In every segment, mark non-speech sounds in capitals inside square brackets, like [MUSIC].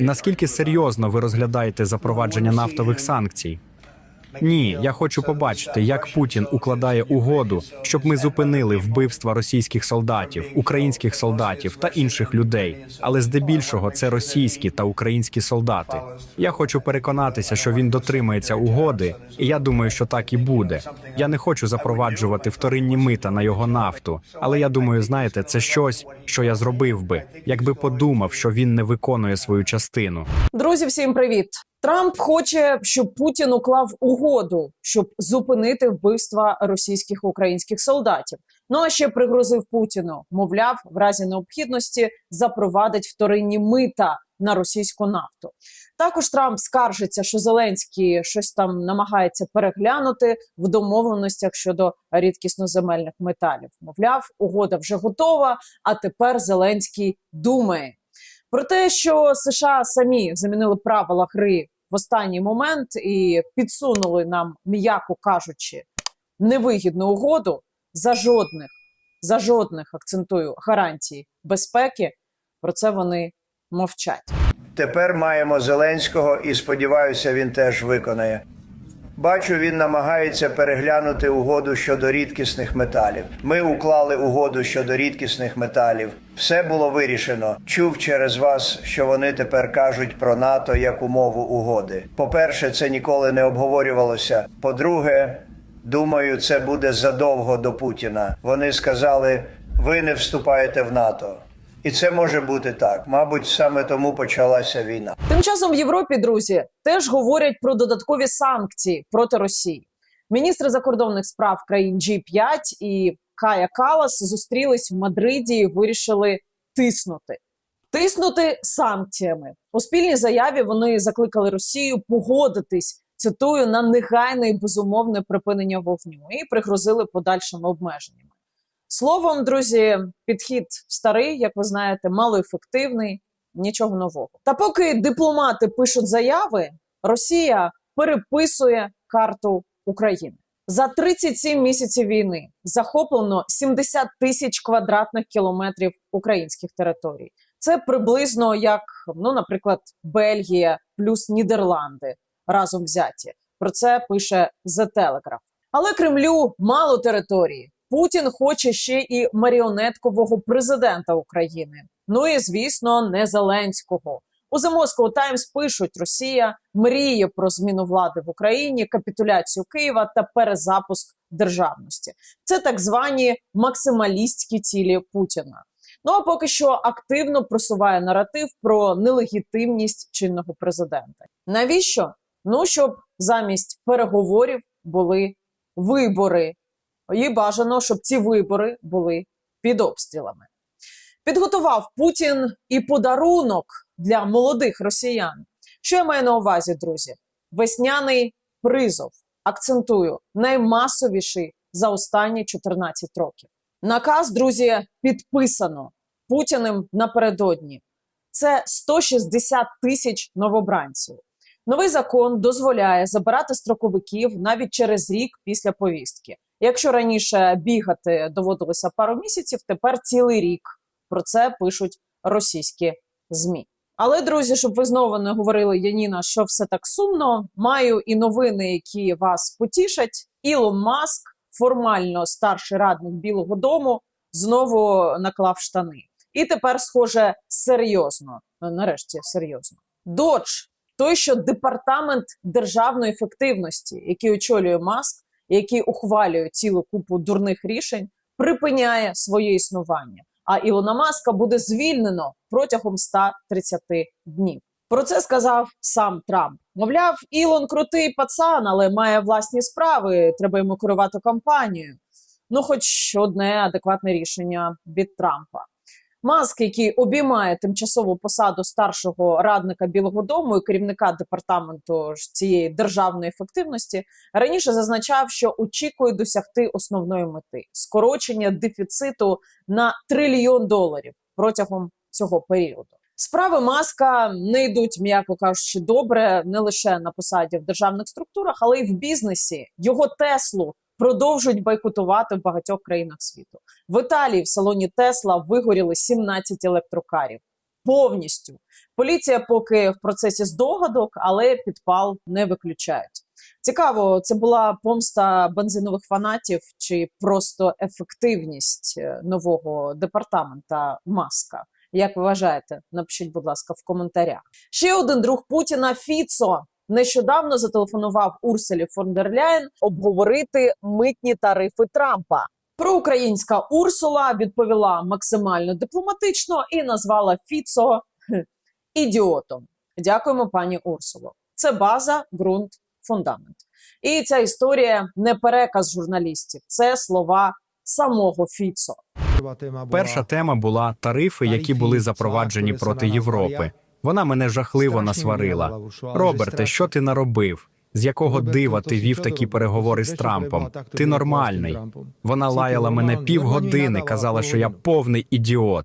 Наскільки серйозно ви розглядаєте запровадження нафтових санкцій? Ні, я хочу побачити, як Путін укладає угоду, щоб ми зупинили вбивства російських солдатів, українських солдатів та інших людей. Але здебільшого це російські та українські солдати. Я хочу переконатися, що він дотримається угоди, і я думаю, що так і буде. Я не хочу запроваджувати вторинні мита на його нафту. Але я думаю, знаєте, це щось, що я зробив би, якби подумав, що він не виконує свою частину. Друзі, всім привіт! Трамп хоче, щоб Путін уклав угоду, щоб зупинити вбивства російських українських солдатів. Ну а ще пригрозив Путіну. Мовляв, в разі необхідності запровадить вторинні мита на російську нафту. Також Трамп скаржиться, що Зеленський щось там намагається переглянути в домовленостях щодо рідкісноземельних металів. Мовляв, угода вже готова, а тепер Зеленський думає. Про те, що США самі замінили правила гри в останній момент і підсунули нам, м'яко кажучи, невигідну угоду за жодних, за жодних акцентую гарантій безпеки. Про це вони мовчать. Тепер маємо Зеленського і сподіваюся, він теж виконає. Бачу, він намагається переглянути угоду щодо рідкісних металів. Ми уклали угоду щодо рідкісних металів. Все було вирішено. Чув через вас, що вони тепер кажуть про НАТО як умову угоди. По-перше, це ніколи не обговорювалося. По-друге, думаю, це буде задовго до Путіна. Вони сказали: ви не вступаєте в НАТО. І це може бути так. Мабуть, саме тому почалася війна. Тим часом в Європі, друзі, теж говорять про додаткові санкції проти Росії. Міністри закордонних справ країн G5 і Кая Калас зустрілись в Мадриді і вирішили тиснути. Тиснути санкціями у спільній заяві. Вони закликали Росію погодитись. Цитую на негайне і безумовне припинення вогню і пригрозили подальшими обмеженнями. Словом, друзі, підхід старий, як ви знаєте, малоефективний, нічого нового. Та поки дипломати пишуть заяви, Росія переписує карту України. За 37 місяців війни захоплено 70 тисяч квадратних кілометрів українських територій. Це приблизно як, ну, наприклад, Бельгія плюс Нідерланди разом взяті. Про це пише The Telegraph. Але Кремлю мало території. Путін хоче ще і маріонеткового президента України. Ну і звісно, не Зеленського. У The Moscow Times пишуть: Росія мріє про зміну влади в Україні, капітуляцію Києва та перезапуск державності. Це так звані максималістські цілі Путіна. Ну а поки що активно просуває наратив про нелегітимність чинного президента. Навіщо? Ну щоб замість переговорів були вибори, і бажано, щоб ці вибори були під обстрілами. Підготував Путін і подарунок для молодих росіян. Що я маю на увазі, друзі? Весняний призов. Акцентую, наймасовіший за останні 14 років. Наказ, друзі, підписано Путіним напередодні. Це 160 тисяч новобранців. Новий закон дозволяє забирати строковиків навіть через рік після повістки. Якщо раніше бігати доводилося пару місяців, тепер цілий рік. Про це пишуть російські змі. Але друзі, щоб ви знову не говорили Яніна, що все так сумно. Маю і новини, які вас потішать. Ілон Маск, формально старший радник Білого Дому, знову наклав штани. І тепер, схоже, серйозно. Нарешті серйозно. Додж, той, що департамент державної ефективності, який очолює Маск, який ухвалює цілу купу дурних рішень, припиняє своє існування. А Ілона Маска буде звільнено протягом 130 днів. Про це сказав сам Трамп. Мовляв, Ілон крутий пацан, але має власні справи. Треба йому керувати кампанією. Ну, хоч одне адекватне рішення від Трампа. Маск, який обіймає тимчасову посаду старшого радника Білого Дому і керівника департаменту цієї державної ефективності, раніше зазначав, що очікує досягти основної мети скорочення дефіциту на трильйон доларів протягом цього періоду. Справи маска не йдуть, м'яко кажучи, добре не лише на посаді в державних структурах, але й в бізнесі. Його Теслу продовжують бойкотувати в багатьох країнах світу. В Італії в салоні Тесла вигоріли 17 електрокарів. повністю. Поліція поки в процесі здогадок, але підпал не виключають. Цікаво, це була помста бензинових фанатів чи просто ефективність е, нового департамента Маска. Як ви вважаєте? Напишіть, будь ласка, в коментарях. Ще один друг Путіна Фіцо нещодавно зателефонував Урселі фон дер Ляєн обговорити митні тарифи Трампа. Проукраїнська Урсула відповіла максимально дипломатично і назвала Фіцо [LAUGHS] ідіотом. Дякуємо, пані Урсуло. Це база, ґрунт, фундамент. І ця історія не переказ журналістів, це слова самого Фіцо. Перша тема була тарифи, які були запроваджені проти Європи. Вона мене жахливо насварила. Роберте, що ти наробив? З якого дива ти вів такі переговори з Трампом? Ти нормальний. Вона лаяла мене півгодини, казала, що я повний ідіот.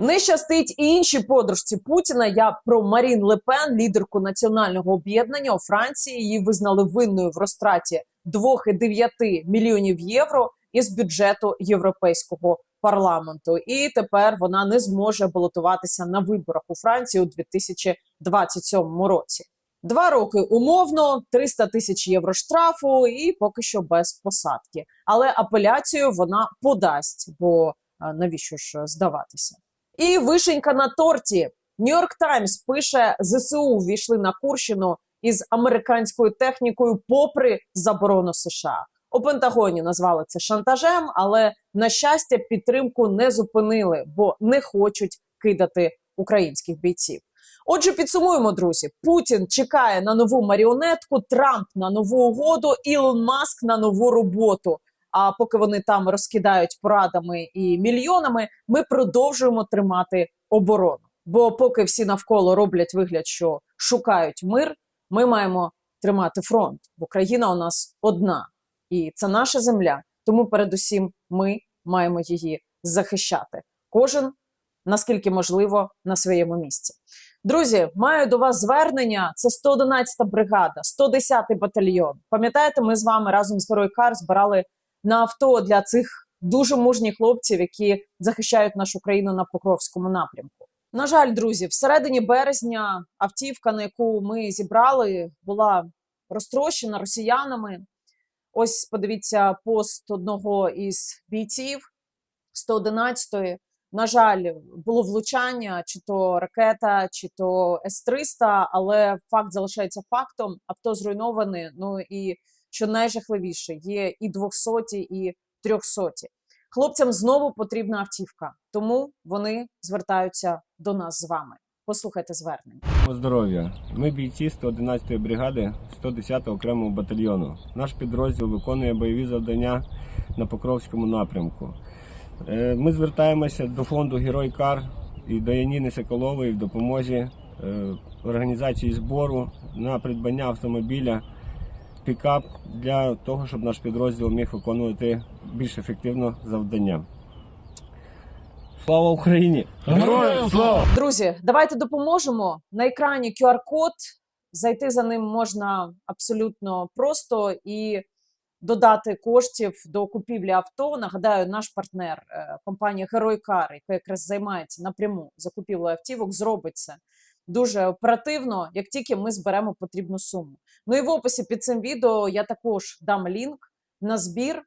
Не щастить і іншій подружці Путіна. Я про Марін Лепен, лідерку національного об'єднання у Франції. Її визнали винною в розтраті 2,9 мільйонів євро із бюджету європейського парламенту. І тепер вона не зможе балотуватися на виборах у Франції у 2027 році. Два роки умовно, 300 тисяч євро штрафу, і поки що без посадки. Але апеляцію вона подасть, бо навіщо ж здаватися? І вишенька на торті. Нью-Йорк Таймс пише: ЗСУ ввійшли на Курщину із американською технікою, попри заборону США. У Пентагоні назвали це шантажем, але на щастя підтримку не зупинили, бо не хочуть кидати українських бійців. Отже, підсумуємо, друзі: Путін чекає на нову маріонетку, Трамп на нову угоду, Ілон Маск на нову роботу. А поки вони там розкидають порадами і мільйонами, ми продовжуємо тримати оборону. Бо поки всі навколо роблять вигляд, що шукають мир, ми маємо тримати фронт. Бо країна у нас одна, і це наша земля. Тому, передусім, ми маємо її захищати. Кожен наскільки можливо на своєму місці. Друзі, маю до вас звернення. Це 111-та бригада, 110-й батальйон. Пам'ятаєте, ми з вами разом з Герой Кар збирали на авто для цих дуже мужніх хлопців, які захищають нашу країну на Покровському напрямку. На жаль, друзі, всередині березня автівка, на яку ми зібрали, була розтрощена росіянами. Ось подивіться пост одного із бійців 111-ї. На жаль, було влучання, чи то ракета, чи то С-300, але факт залишається фактом. Авто зруйноване. Ну і що найжахливіше, є і 200, і 300. Хлопцям знову потрібна автівка, тому вони звертаються до нас з вами. Послухайте звернення. Здоров'я. Ми бійці 111-ї бригади 110-го окремого батальйону. Наш підрозділ виконує бойові завдання на Покровському напрямку. Е, Ми звертаємося до фонду Герой Кар і до Яніни Соколової в допомозі е, організації збору на придбання автомобіля пікап для того, щоб наш підрозділ міг виконувати більш ефективно завдання. Слава Україні! Героям слава! Друзі, давайте допоможемо. На екрані QR-код. Зайти за ним можна абсолютно просто і додати коштів до купівлі авто. Нагадаю, наш партнер, е, компанія Герой Кар, яка якраз займається напряму закупівлею автівок, зробить це дуже оперативно, як тільки ми зберемо потрібну суму. Ну і в описі під цим відео я також дам лінк на збір.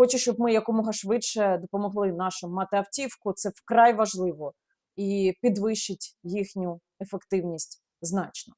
Хочу, щоб ми якомога швидше допомогли нашим мати автівку. Це вкрай важливо і підвищить їхню ефективність значно.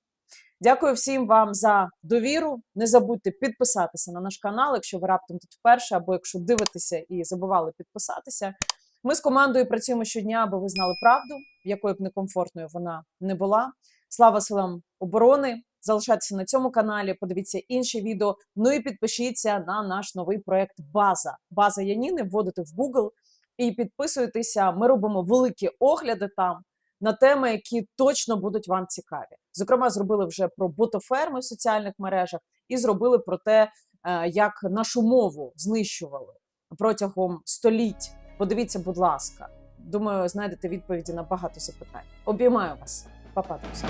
Дякую всім вам за довіру. Не забудьте підписатися на наш канал, якщо ви раптом тут вперше, або якщо дивитеся і забували підписатися. Ми з командою працюємо щодня, аби ви знали правду, якою б некомфортною вона не була. Слава силам оборони! Залишайтеся на цьому каналі, подивіться інші відео. Ну і підпишіться на наш новий проект База. База Яніни вводите в Google і підписуйтеся. Ми робимо великі огляди там на теми, які точно будуть вам цікаві. Зокрема, зробили вже про ботоферми в соціальних мережах і зробили про те, е, як нашу мову знищували протягом століть. Подивіться, будь ласка. Думаю, знайдете відповіді на багато запитань. Обіймаю вас, Па-па, друзі.